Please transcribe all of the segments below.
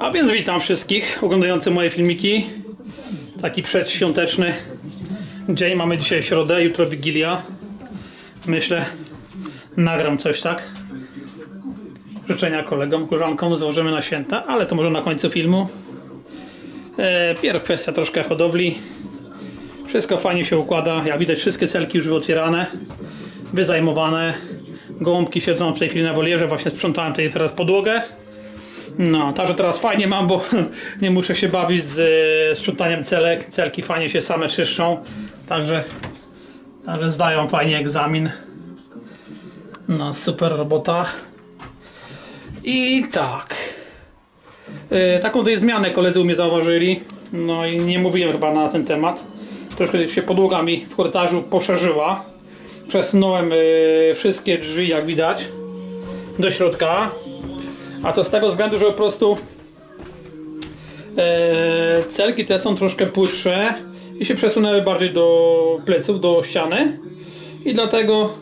A więc witam wszystkich oglądających moje filmiki. Taki przedświąteczny dzień. Mamy dzisiaj środę, jutro Wigilia. Myślę, nagram coś, tak? Życzenia kolegom, koleżankom złożymy na święta, ale to może na końcu filmu. E, Pierw kwestia troszkę hodowli. Wszystko fajnie się układa. Jak widać, wszystkie celki już otwierane, wyzajmowane. Gołąbki siedzą w tej chwili na wolierze. Właśnie sprzątałem tutaj teraz podłogę. No, także teraz fajnie mam, bo nie muszę się bawić z sprzątaniem celek. Celki fajnie się same czyszczą. Także, także zdają fajnie egzamin. No, super robota. I tak. E, taką tutaj zmianę koledzy u mnie zauważyli. No i nie mówiłem chyba na ten temat. Troszkę się podłoga mi w korytarzu poszerzyła. Przesunąłem e, wszystkie drzwi, jak widać, do środka. A to z tego względu, że po prostu e, celki te są troszkę płytsze i się przesunęły bardziej do pleców, do ściany. I dlatego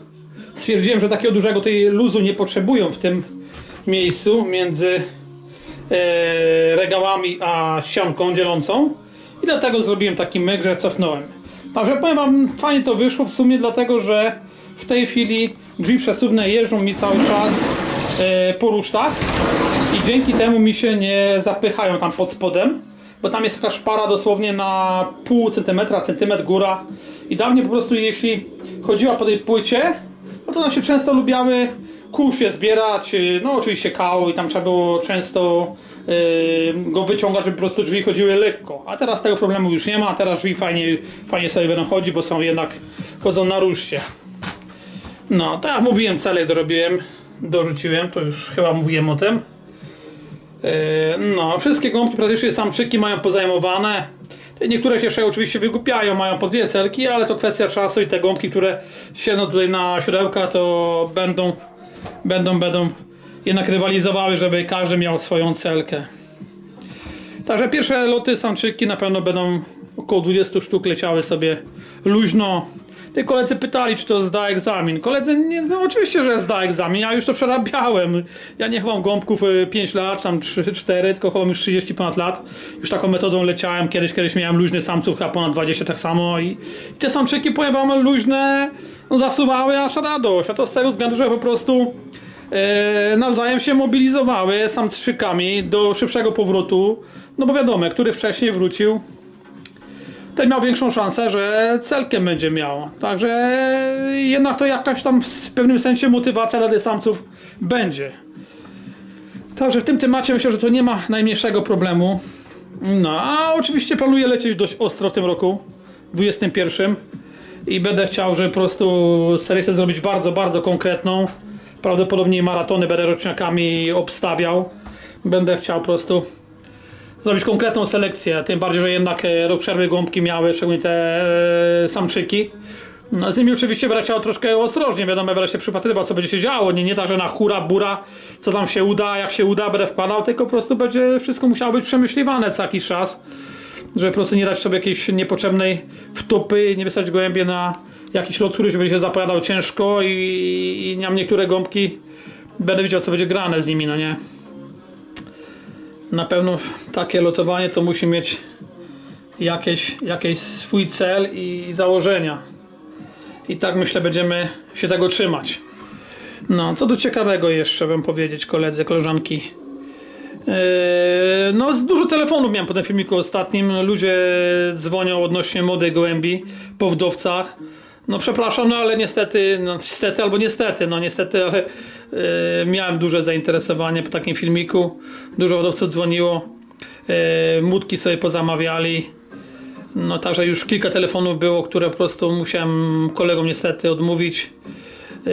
stwierdziłem, że takiego dużego tej luzu nie potrzebują w tym miejscu między e, regałami a ścianką dzielącą. I dlatego zrobiłem taki myk, że cofnąłem. Także powiem wam, fajnie to wyszło w sumie, dlatego że w tej chwili drzwi przesuwne jeżdżą mi cały czas po rusztach i dzięki temu mi się nie zapychają tam pod spodem, bo tam jest taka szpara dosłownie na pół centymetra, centymetr góra i dawniej po prostu jeśli chodziła po tej płycie, no to nam się często lubiały kusie zbierać, y, no oczywiście kał i tam trzeba było często y, go wyciągać, żeby po prostu drzwi chodziły lekko. A teraz tego problemu już nie ma, teraz drzwi fajnie, fajnie sobie będą chodzić, bo są jednak, chodzą na ruszcie. No, tak jak mówiłem, cele dorobiłem, dorzuciłem, to już chyba mówiłem o tym. Yy, No, wszystkie gąbki praktycznie samczyki mają pozajmowane. Niektóre się jeszcze oczywiście wygłupiają, mają po dwie celki, ale to kwestia czasu i te gąbki, które siedzą tutaj na siodełka, to będą, będą, będą jednak rywalizowały, żeby każdy miał swoją celkę. Także pierwsze loty samczyki na pewno będą około 20 sztuk leciały sobie luźno. Ty koledzy pytali, czy to zda egzamin. Koledzy, nie, no oczywiście, że zda egzamin, ja już to przerabiałem. Ja nie chowam gąbków y, 5 lat, tam 3-4, tylko chowam już 30 ponad lat. Już taką metodą leciałem, kiedyś, kiedyś miałem luźny samców, a ponad 20 tak samo. I, i te samczyki, powiem wam, luźne no, zasuwały aż radość. A to z tego względu, że po prostu e, nawzajem się mobilizowały samczykami do szybszego powrotu. No bo wiadomo, który wcześniej wrócił, ten miał większą szansę, że celkiem będzie miał. Także jednak to jakaś tam w pewnym sensie motywacja dla samców będzie. Także w tym temacie myślę, że to nie ma najmniejszego problemu. No, a oczywiście planuję lecieć dość ostro w tym roku, 21. I będę chciał, że po prostu serię chcę zrobić bardzo, bardzo konkretną. Prawdopodobnie maratony będę roczniakami obstawiał. Będę chciał po prostu zrobić konkretną selekcję, tym bardziej, że jednak e, rok przerwy gąbki miały, szczególnie te e, samczyki. No, z nimi oczywiście będę chciał troszkę ostrożnie, wiadomo, będę się przypatrywał, co będzie się działo, nie, nie tak, że na hura, bura, co tam się uda, jak się uda, będę wpadał, tylko po prostu będzie wszystko musiało być przemyśliwane co jakiś czas, żeby po prostu nie dać sobie jakiejś niepotrzebnej wtopy, nie wysłać gołębie na jakiś lot, który się będzie zapowiadał ciężko i, i nam niektóre gąbki będę wiedział, co będzie grane z nimi, no nie? Na pewno takie lotowanie to musi mieć jakieś, jakieś swój cel i założenia. I tak myślę będziemy się tego trzymać. No, co do ciekawego jeszcze bym powiedzieć koledzy, koleżanki. Yy, no, z dużo telefonów miałem po tym filmiku ostatnim. Ludzie dzwonią odnośnie młodej gołębi po wdowcach. No przepraszam, no ale niestety, no niestety albo niestety, no niestety, ale miałem duże zainteresowanie po takim filmiku. Dużo hodowców dzwoniło, yy, mutki sobie pozamawiali. No także już kilka telefonów było, które po prostu musiałem kolegom niestety odmówić. Yy,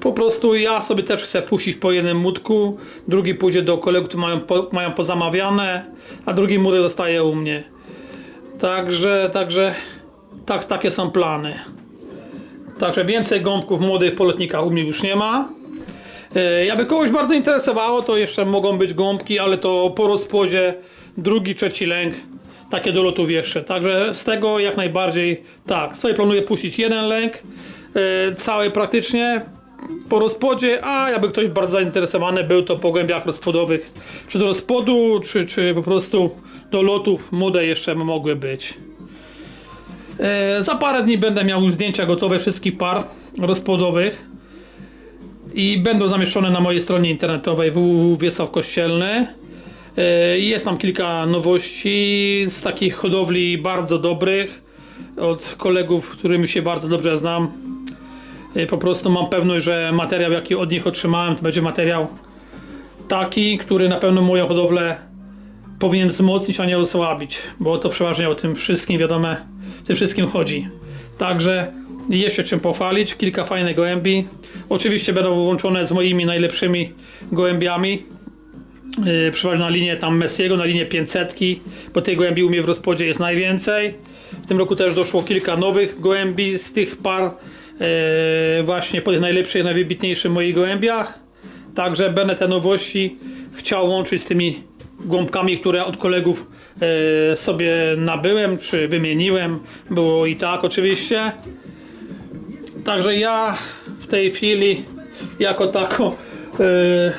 po prostu ja sobie też chcę puścić po jednym mutku, drugi pójdzie do kolegów, którzy mają, po, mają pozamawiane, a drugi młody zostaje u mnie. Także, także, tak, takie są plany. Także więcej gąbków młodych polotnika u mnie już nie ma. E, Jakby kogoś bardzo interesowało, to jeszcze mogą być gąbki, ale to po rozpłodzie drugi, trzeci lęk. Takie do lotów jeszcze. Także z tego jak najbardziej tak. Sobie planuję puścić jeden lęk. e, Cały praktycznie. po rozpodzie, a jakby ktoś bardzo zainteresowany był, to po głębiach rozpłodowych, czy do rozpłodu, czy, czy po prostu do lotów młode jeszcze mogły być. E, za parę dni będę miał zdjęcia gotowe wszystkich par rozpłodowych i będą zamieszczone na mojej stronie internetowej www.wiesław Kościelny. E, Jest tam kilka nowości z takich hodowli bardzo dobrych od kolegów, którymi się bardzo dobrze znam. E, Po prostu mam pewność, że materiał jaki od nich otrzymałem to będzie materiał taki, który na pewno moją hodowlę powinien wzmocnić, a nie osłabić, bo to przeważnie o tym wszystkim wiadome, w tym wszystkim chodzi. Także jest się czym pochwalić, kilka fajnych gołębi. Oczywiście będą łączone z moimi najlepszymi gołębiami. Yy, przeważnie na linię tam Messiego, na linię 500, bo tej gołębi u mnie w rozpodzie jest najwięcej. W tym roku też doszło kilka nowych gołębi z tych par, yy, właśnie po tych najlepszych, najwybitniejszych moich gołębiach. Także będę te nowości chciał łączyć z tymi gąbkami, które od kolegów e, sobie nabyłem, czy wymieniłem. Było i tak oczywiście. Także ja w tej chwili jako tako e,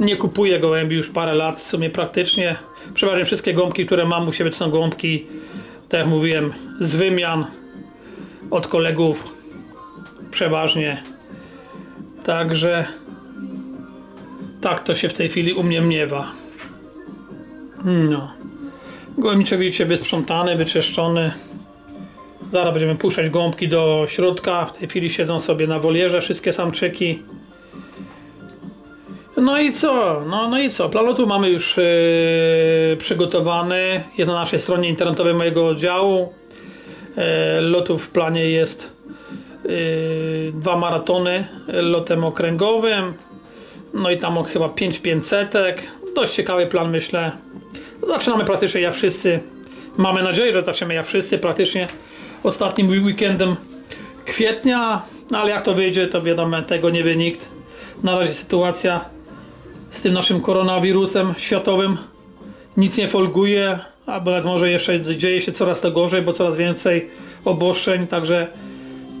nie kupuję gołębi już parę lat, w sumie praktycznie. Przeważnie wszystkie gąbki, które mam u siebie to są gąbki, tak jak mówiłem, z wymian od kolegów przeważnie. Także tak to się w tej chwili u mnie miewa. No. Gołębnicze widzicie wysprzątany, wyczyszczony. Zaraz będziemy puszczać gąbki do środka. W tej chwili siedzą sobie na wolierze wszystkie samczyki. No i co? No, no i co? Plan lotu mamy już yy, przygotowany. Jest na naszej stronie internetowej mojego oddziału. Yy, lotów w planie jest yy, dwa maratony lotem okręgowym. No i tam chyba 5 500. Dość ciekawy plan myślę. Zaczynamy praktycznie jak wszyscy. Mamy nadzieję, że zaczniemy jak wszyscy praktycznie ostatnim weekendem kwietnia. No ale jak to wyjdzie, to wiadomo, tego nie wie nikt. Na razie sytuacja z tym naszym koronawirusem światowym nic nie folguje, albo nawet może jeszcze dzieje się coraz to gorzej, bo coraz więcej obostrzeń, także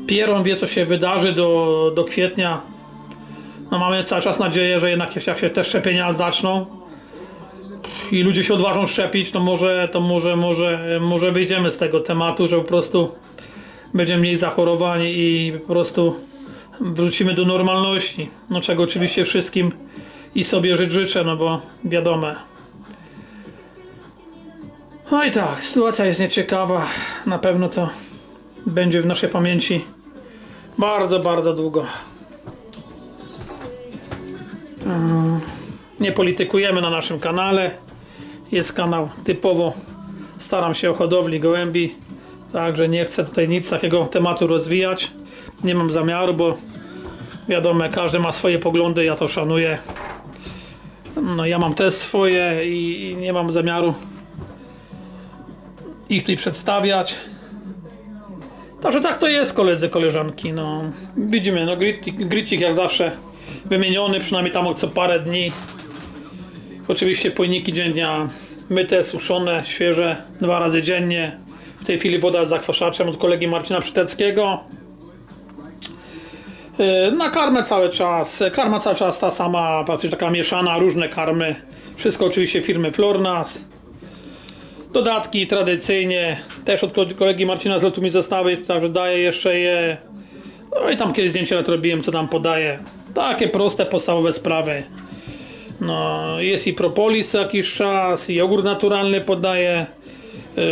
Pieron wie co się wydarzy do, do kwietnia. No mamy cały czas nadzieję, że jednak jak się te szczepienia zaczną i ludzie się odważą szczepić, to może, to może, może, może wyjdziemy z tego tematu, że po prostu będzie mniej zachorowań i po prostu wrócimy do normalności. No czego oczywiście wszystkim i sobie żyć życzę, no bo wiadomo. No i tak, sytuacja jest nieciekawa. Na pewno to będzie w naszej pamięci bardzo, bardzo długo. Mm, Nie politykujemy na naszym kanale. Jest kanał typowo. Staram się o hodowli gołębi. Także nie chcę tutaj nic takiego tematu rozwijać. Nie mam zamiaru, bo wiadomo, każdy ma swoje poglądy, ja to szanuję. No ja mam też swoje i, nie mam zamiaru ich tutaj przedstawiać. Także tak to jest, koledzy, koleżanki. No, widzimy, no gricik jak zawsze wymieniony, przynajmniej tam co parę dni. Oczywiście pojniki dziennia myte, suszone, świeże, dwa razy dziennie. W tej chwili woda z zakwaszaczem od kolegi Marcina Przyteckiego. Yy, Na karmę cały czas, karma cały czas ta sama, praktycznie taka mieszana, różne karmy. Wszystko oczywiście firmy Flornas. Dodatki tradycyjnie, też od kolegi Marcina z lotu mi zostały, także daję jeszcze je. No i tam kiedyś zdjęcie robiłem, co tam podaję. Takie proste, podstawowe sprawy. No, jest i propolis jakiś czas, i jogurt naturalny podaję, yy,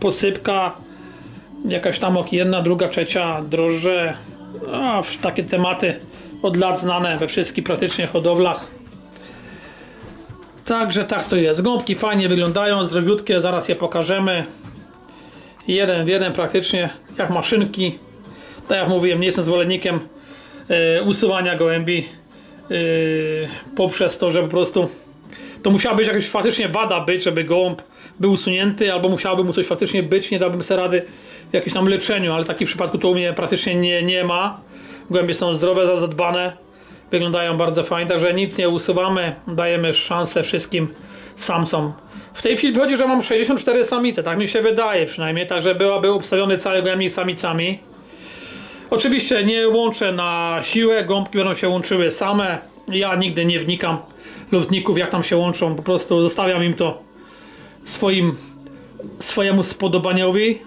posypka, jakaś tam ok, jedna, druga, trzecia, drożdże. A, takie tematy od lat znane we wszystkich praktycznie hodowlach. Także tak to jest. Gąbki fajnie wyglądają, zdrowiutkie, zaraz je pokażemy. Jeden w jeden praktycznie, jak maszynki. Tak jak mówiłem, nie jestem zwolennikiem e, usuwania gołębi poprzez to, że po prostu to musiała być jakaś faktycznie wada być, żeby gołąb był usunięty, albo musiałoby mu coś faktycznie być, nie dałbym sobie rady w jakimś tam leczeniu, ale w takim przypadku to u mnie praktycznie nie, nie ma. Gołębie są zdrowe, zadbane, wyglądają bardzo fajnie, także nic nie usuwamy, dajemy szansę wszystkim samcom. W tej chwili wychodzi, że mam 64 samice, tak mi się wydaje przynajmniej, także byłaby obstawiony cały gołębnik samicami. Oczywiście nie łączę na siłę, gąbki będą się łączyły same. Ja nigdy nie wnikam lotników, jak tam się łączą, po prostu zostawiam im to swoim, swojemu spodobaniowi.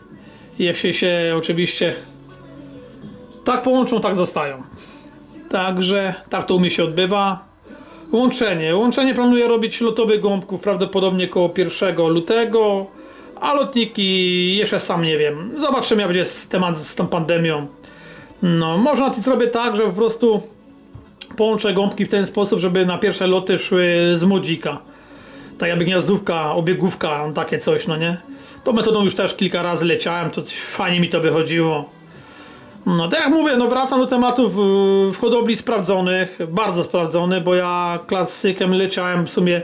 Jeśli się oczywiście tak połączą, tak zostają. Także tak to u mnie się odbywa. Łączenie. Łączenie planuję robić lotowych gąbków prawdopodobnie koło 1 lutego, a lotniki jeszcze sam nie wiem. Zobaczymy jak będzie temat z tą pandemią. No, można to zrobię tak, że po prostu połączę gąbki w ten sposób, żeby na pierwsze loty szły z modzika. Tak jakby gniazdówka, obiegówka, takie coś, no nie? Tą metodą już też kilka razy leciałem, to fajnie mi to wychodziło. No tak jak mówię, no wracam do tematów yy, w hodowli sprawdzonych, bardzo sprawdzony, bo ja klasykiem leciałem w sumie,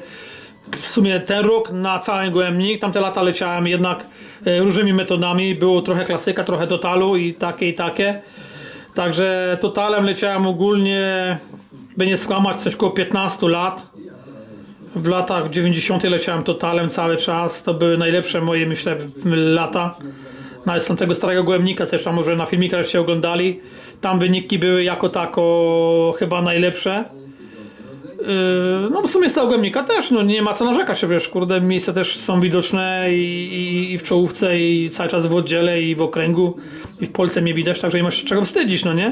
w sumie ten rok na cały gołębnik, tamte lata leciałem jednak yy, różnymi metodami, było trochę klasyka, trochę totalu i takie i takie. Także totalem leciałem ogólnie, by nie skłamać, coś koło 15 lat. W latach 90 leciałem totalem cały czas, to były najlepsze moje, myślę, lata. Nawet z tamtego starego gołębnika, tam może na filmikach się oglądali. Tam wyniki były jako tako chyba najlepsze. Yy, No w sumie z tego gołębnika też, no nie ma co narzekać, się, wiesz, kurde, miejsca też są widoczne i, i, i w czołówce i cały czas w oddziale i w okręgu i w Polsce mnie widać, także nie masz się czego wstydzić, no nie?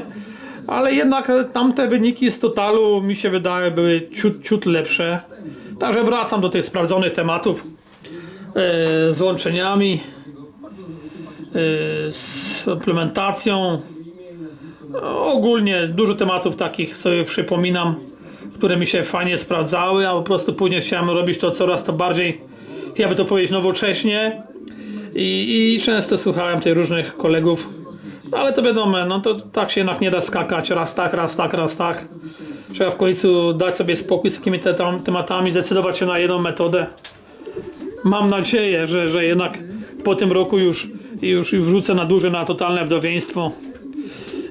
Ale jednak tamte wyniki z totalu mi się wydaje były ciut, ciut lepsze. Także wracam do tych sprawdzonych tematów yy, z łączeniami. Y, z implementacją. Ogólnie dużo tematów takich sobie przypominam, które mi się fajnie sprawdzały, a po prostu później chciałem robić to coraz to bardziej, jakby to powiedzieć, nowocześnie. I, i często słuchałem tych różnych kolegów. No, ale to wiadomo, no to tak się jednak nie da skakać raz tak, raz tak, raz tak. Trzeba w końcu dać sobie spokój z takimi te, tam, tematami, zdecydować się na jedną metodę. Mam nadzieję, że, że jednak po tym roku już, już, wrzucę na duże, na totalne wdowieństwo.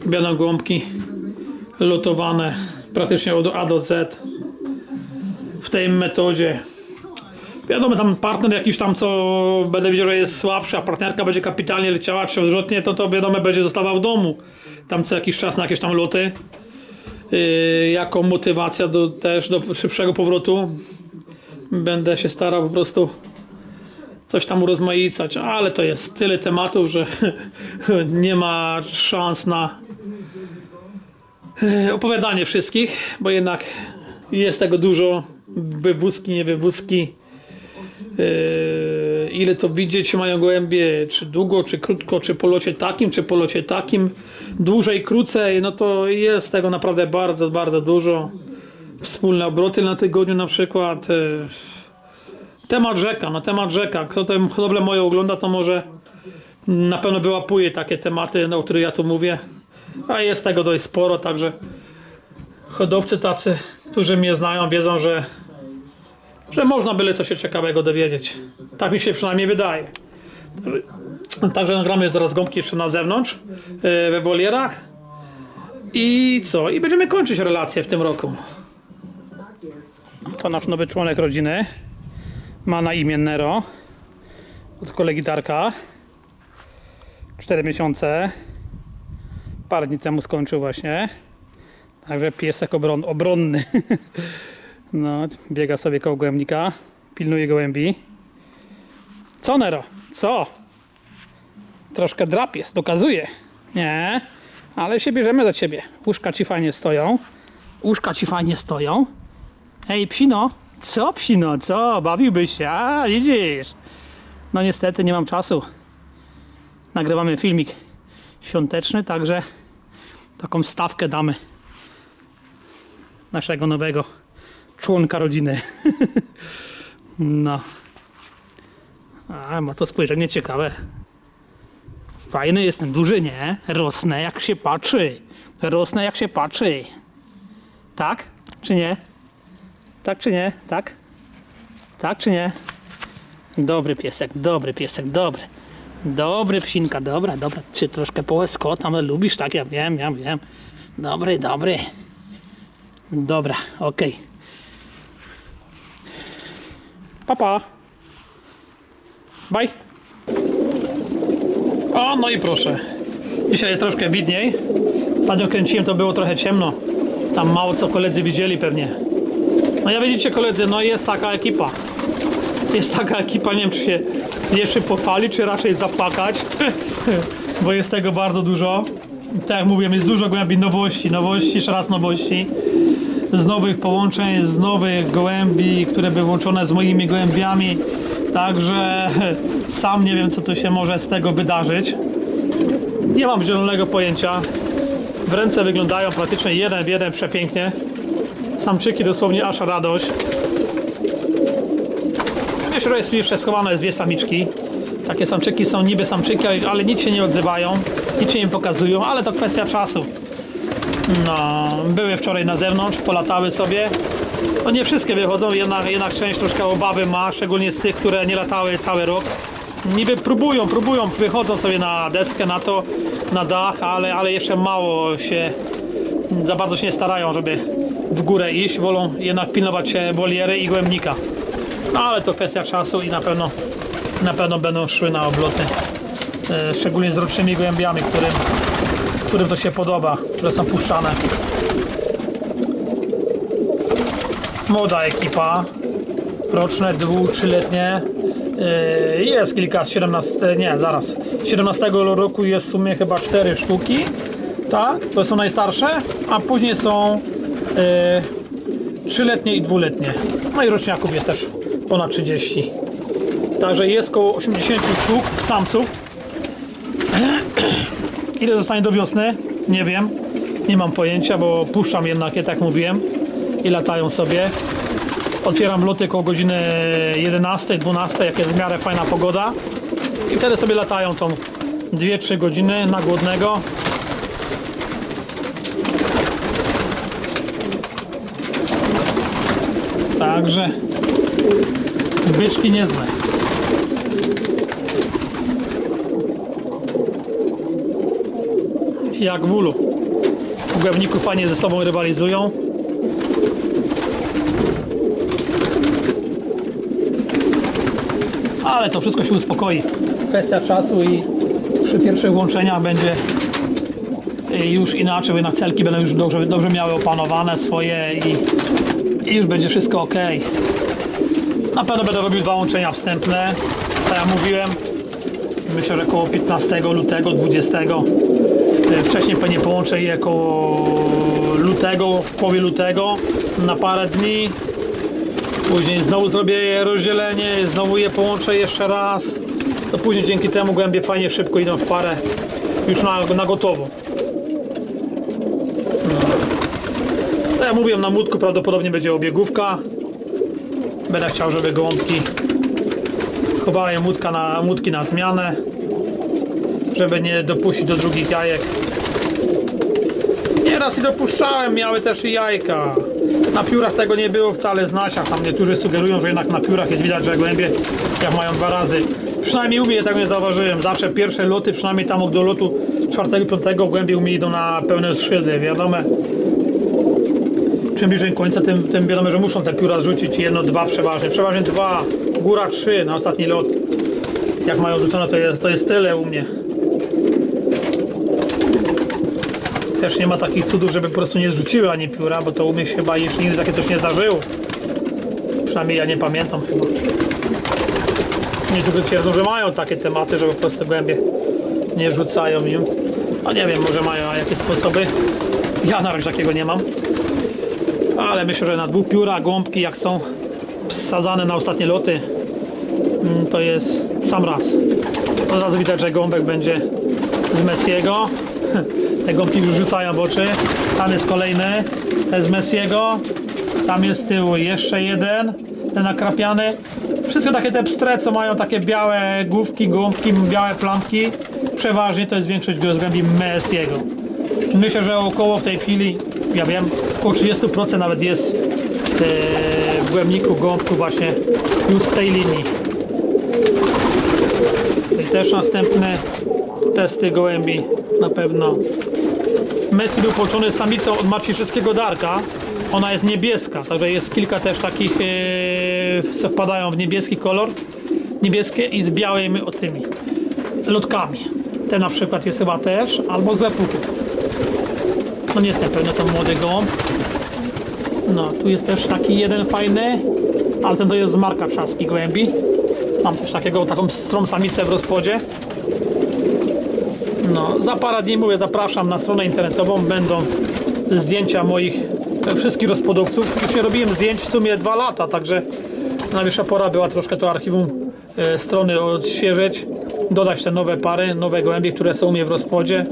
Będą gąbki lotowane praktycznie od A do Z w tej metodzie. Wiadomo, tam partner jakiś tam, co będę widział, że jest słabszy, a partnerka będzie kapitalnie leciała, czy odwrotnie, to to wiadomo, będzie zostawał w domu. Tam co jakiś czas na jakieś tam loty. Yy, jako motywacja do, też do szybszego powrotu. Będę się starał po prostu coś tam urozmaicać, ale to jest tyle tematów, że nie ma szans na opowiadanie wszystkich, bo jednak jest tego dużo, wywózki, nie wywózki. E, Ile to widzieć mają gołębie, czy długo, czy krótko, czy po locie takim, czy po locie takim, dłużej, krócej, no to jest tego naprawdę bardzo, bardzo dużo. Wspólne obroty na tygodniu na przykład. e, Temat rzeka, no temat rzeka. Kto tę hodowlę moją ogląda, to może na pewno wyłapuje takie tematy, no, o których ja tu mówię. A jest tego dość sporo, także hodowcy tacy, którzy mnie znają, wiedzą, że, że można byle coś się ciekawego dowiedzieć. Tak mi się przynajmniej wydaje. Także nagramy zaraz gąbki jeszcze na zewnątrz, yy, we wolierach. I co? I będziemy kończyć relację w tym roku. To nasz nowy członek rodziny. Ma na imię Nero. Od kolegi Darka. 4 miesiące. Parę dni temu skończył właśnie. Także piesek obron, obronny. No, biega sobie koło gołębnika. Pilnuje gołębi. Co Nero? Co? Troszkę drap jest, dokazuje. Nie, ale się bierzemy do ciebie. Łóżka ci fajnie stoją. Łóżka ci fajnie stoją. Ej, psino, co psino, co? Bawiłbyś się, a widzisz. No niestety nie mam czasu. Nagrywamy filmik świąteczny, także taką stawkę damy naszego nowego członka rodziny. No. A, ma to spojrzenie ciekawe. Fajny jestem, duży, nie? Rosnę jak się patrzy. Rosnę jak się patrzy. Tak? Czy nie? Tak czy nie? Tak? Tak czy nie? Dobry piesek, dobry piesek, dobry. Dobry psinka, dobra, dobra. Czy troszkę połeskot, ale lubisz tak? Ja wiem, ja wiem. Dobry, dobry. Dobra, okej. Papa. Bye. O, no i proszę. Dzisiaj jest troszkę widniej. Ostatnio kręciłem, to było trochę ciemno. Tam mało co koledzy widzieli pewnie. No ja widzicie koledzy, no jest taka ekipa. Jest taka ekipa, nie wiem czy się jeszcze pochwali, czy raczej zapłakać. Bo jest tego bardzo dużo. Tak jak mówiłem, jest dużo głębi nowości, nowości, jeszcze raz nowości. Z nowych połączeń, z nowych gołębi, które były łączone z moimi gołębiami. Także sam nie wiem, co tu się może z tego wydarzyć. Nie mam zielonego pojęcia. W ręce wyglądają praktycznie jeden w jeden przepięknie. Samczyki dosłownie aż radość. Że jest jeszcze schowane jest dwie samiczki. Takie samczyki są niby samczyki, ale- nic się nie odzywają, nic się nie pokazują, ale to kwestia czasu. No, były wczoraj na zewnątrz, polatały sobie. No nie wszystkie wychodzą, jednak, jednak część troszkę obawy ma, szczególnie z tych, które nie latały cały rok. Niby próbują, próbują, wychodzą sobie na deskę, na to, na dach, ale, ale jeszcze mało się, za bardzo się nie starają, żeby w górę iść. Wolą jednak pilnować się woliery i głębnika. No ale to kwestia czasu i na pewno, na pewno będą szły na obloty. E, szczególnie z rocznymi gołębiami, którym, którym to się podoba, które są puszczane. Młoda ekipa, roczne, dwu, trzyletnie. Yy, Jest kilka, 17, nie, zaraz. 17 roku jest w sumie chyba 4 sztuki. Tak, to są najstarsze, a później są yy, trzyletnie i dwuletnie. No i roczniaków jest też ponad 30. Także jest około 80 sztuk samców. Ile zostanie do wiosny? Nie wiem. Nie mam pojęcia, bo puszczam jednak je, tak jak mówiłem. I latają sobie. Otwieram loty koło godziny 11, 12, jak jest w miarę fajna pogoda. I wtedy sobie latają tą 2-3 godziny na głodnego. Także byczki niezłe. Jak w ulu. W fajnie ze sobą rywalizują. Ale to wszystko się uspokoi. Kwestia czasu i przy pierwszych łączeniach będzie y, już inaczej, jednak celki będą już dobrze, dobrze miały opanowane swoje i, i już będzie wszystko ok. Na pewno będę robił dwa łączenia wstępne, tak jak mówiłem. Myślę, że około 15 lutego, 20. Y, Wcześniej pewnie połączę je koło lutego, w połowie lutego na parę dni. Później znowu zrobię je rozdzielenie, znowu je połączę jeszcze raz. To później dzięki temu głębie fajnie szybko idą w parę już na, na gotowo. No. Tak jak mówiłem, na młotku prawdopodobnie będzie obiegówka. Będę chciał, żeby gołąbki chowały młódka na, młódki na zmianę, żeby nie dopuścić do drugich jajek. Nieraz i dopuszczałem, miały też i jajka. Na piórach tego nie było wcale z nasiach. Niektórzy sugerują, że jednak na piórach jest widać, że głębie jak mają dwa razy. Przynajmniej u mnie tak nie zauważyłem. Zawsze pierwsze loty, przynajmniej tam do lotu 4-5 głębie u mnie idą na pełne skrzydły. Wiadomo, czym bliżej końca, tym, tym wiadomo, że muszą te pióra rzucić jedno, dwa przeważnie. Przeważnie dwa, góra trzy na ostatni lot. Jak mają rzucone, to jest, to jest tyle u mnie. Też nie ma takich cudów, żeby po prostu nie zrzuciły ani pióra, bo to u mnie się chyba jeszcze nigdy takie coś nie zdarzyło. Przynajmniej ja nie pamiętam chyba. Niektórzy twierdzą, że mają takie tematy, że po prostu głębie nie rzucają im. No nie wiem, może mają jakieś sposoby. Ja na razie takiego nie mam. Ale myślę, że na dwóch pióra gąbki jak są wsadzane na ostatnie loty, mm, to jest sam raz. Od razu widać, że gąbek będzie z Messiego. Te gąbki już rzucają w oczy. Tam jest kolejny, ten z Messiego. Tam jest z tyłu jeszcze jeden, ten nakrapiany. Wszystkie takie te pstre, co mają takie białe główki, gąbki, białe plamki. Przeważnie to jest większość głębi Messiego. Myślę, że około w tej chwili, ja wiem, około 30% nawet jest e, w głębniku gąbku właśnie już z tej linii. I też następne testy gołębi na pewno. Messi był połączony z samicą od macierzyńskiego Darka. Ona jest niebieska, także jest kilka też takich, e, co wpadają w niebieski kolor. Niebieskie i z białymi o tymi lotkami. Ten na przykład jest chyba też, albo z lepuków. No nie jestem pewny, to młody gołąb. No, tu jest też taki jeden fajny, ale ten to jest z Marka Trzaski Głębi. Mam też takiego, taką strą samicę w rozpodzie. No, za parę dni mówię, zapraszam na stronę internetową, będą zdjęcia moich e, wszystkich rozpodowców. Już nie robiłem zdjęć w sumie dwa lata, także najwyższa pora była troszkę to archiwum e, strony odświeżyć, dodać te nowe pary, nowe gołębie, które są u mnie w rozpodzie.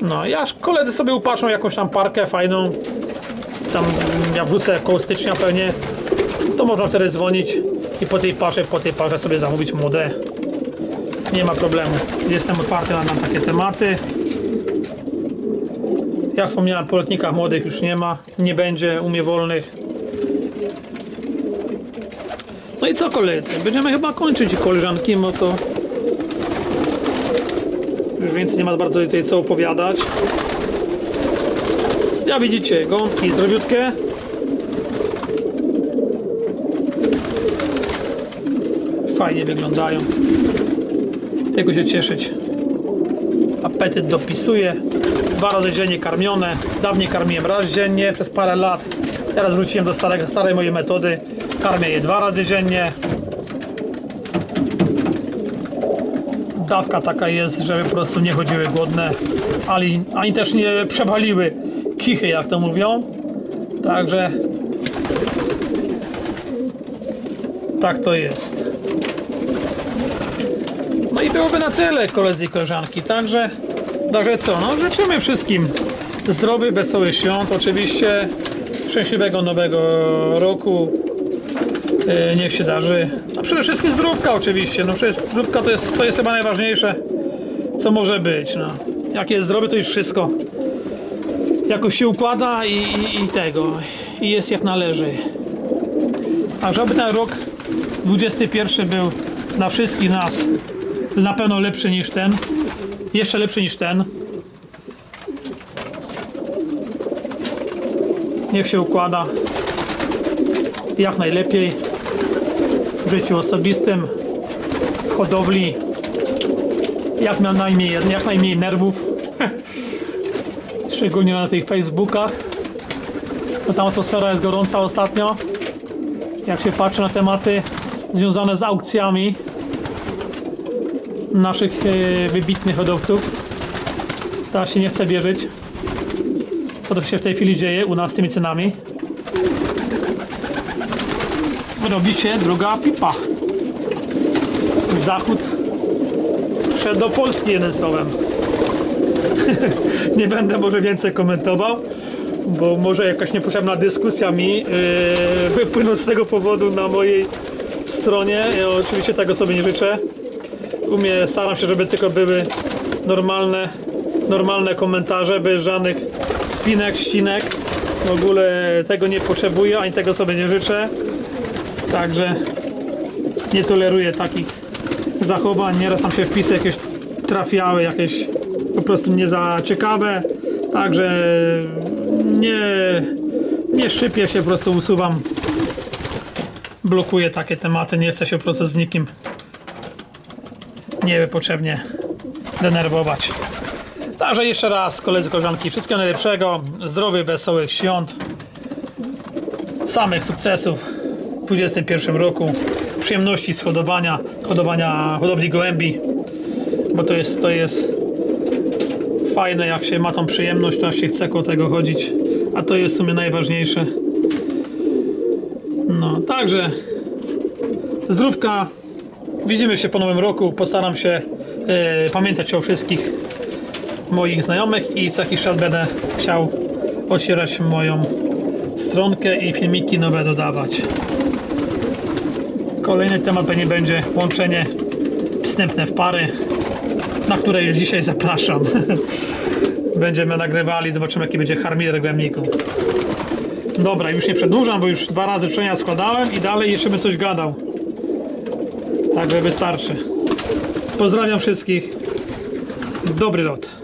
No, ja koledzy sobie upatrzą jakąś tam parkę fajną, tam ja wrócę koło stycznia pewnie, to można wtedy dzwonić i po tej parze, po tej parze sobie zamówić młode. Nie ma problemu. Jestem otwarty na, na takie tematy. Jak wspomniałem, po letnikach młodych już nie ma, nie będzie u mnie wolnych. No i co koledzy? Będziemy chyba kończyć koleżanki, bo to już więcej nie ma bardzo tutaj co opowiadać. Ja widzicie, gąbki zdrowiutkie. Fajnie wyglądają. Tego się cieszyć. Apetyt dopisuje. Dwa razy dziennie karmione. Dawniej karmiłem raz dziennie przez parę lat. Teraz wróciłem do starego, starej mojej metody. Karmię je dwa razy dziennie. Dawka taka jest, żeby po prostu nie chodziły głodne, ani, ani też nie przewaliły kichy, jak to mówią. Także tak to jest. No i byłoby na tyle, koledzy i koleżanki. Także, także co, no życzymy wszystkim zdrowych, wesołych świąt, oczywiście szczęśliwego nowego roku. E, Niech się darzy. A przede wszystkim zdrówka oczywiście. No przecież zdrówka to jest, to jest chyba najważniejsze, co może być. No. Jak jest zdrowy, to już wszystko jakoś się układa i, i, i tego. I jest jak należy. A żeby ten rok 21 był dla wszystkich nas na pewno lepszy niż ten. Jeszcze lepszy niż ten. Niech się układa jak najlepiej w życiu osobistym, w hodowli, jak na najmniej, jak najmniej nerwów, szczególnie na tych Facebookach, bo tam atmosfera jest gorąca ostatnio, jak się patrzy na tematy związane z aukcjami naszych e, wybitnych hodowców, teraz się nie chce wierzyć, co to się w tej chwili dzieje u nas z tymi cenami robi się druga pipa. Zachód szedł do Polski jednym słowem. Nie będę może więcej komentował, bo może jakaś niepotrzebna dyskusja mi yy, wypłyną z tego powodu na mojej stronie. Ja oczywiście tego sobie nie życzę. U mnie staram się, żeby tylko były normalne, normalne komentarze, bez żadnych spinek, ścinek. W ogóle tego nie potrzebuję, ani tego sobie nie życzę. Także nie toleruję takich zachowań. Nieraz tam się wpisy jakieś trafiały, jakieś po prostu nie za ciekawe. Także nie, nie szczypię się, po prostu usuwam. Blokuję takie tematy, nie chcę się po prostu z nikim niepotrzebnie denerwować. Także jeszcze raz, koledzy, koleżanki, wszystkiego najlepszego, zdrowych, wesołych świąt, samych sukcesów w 2021 roku, przyjemności z hodowania, hodowania hodowli gołębi, bo to jest, to jest fajne, jak się ma tą przyjemność, to się chce koło tego chodzić, a to jest w sumie najważniejsze. No, także zdrówka, widzimy się po nowym roku, postaram się e, pamiętać o wszystkich moich znajomych i co jakiś czas będę chciał otwierać moją stronkę i filmiki nowe dodawać. Kolejny temat pewnie będzie łączenie wstępne w pary, na które już dzisiaj zapraszam. Będziemy nagrywali, zobaczymy jaki będzie harmider głębników. Dobra, już nie przedłużam, bo już dwa razy czenia składałem i dalej jeszcze bym coś gadał. Także wystarczy. Pozdrawiam wszystkich. Dobry lot.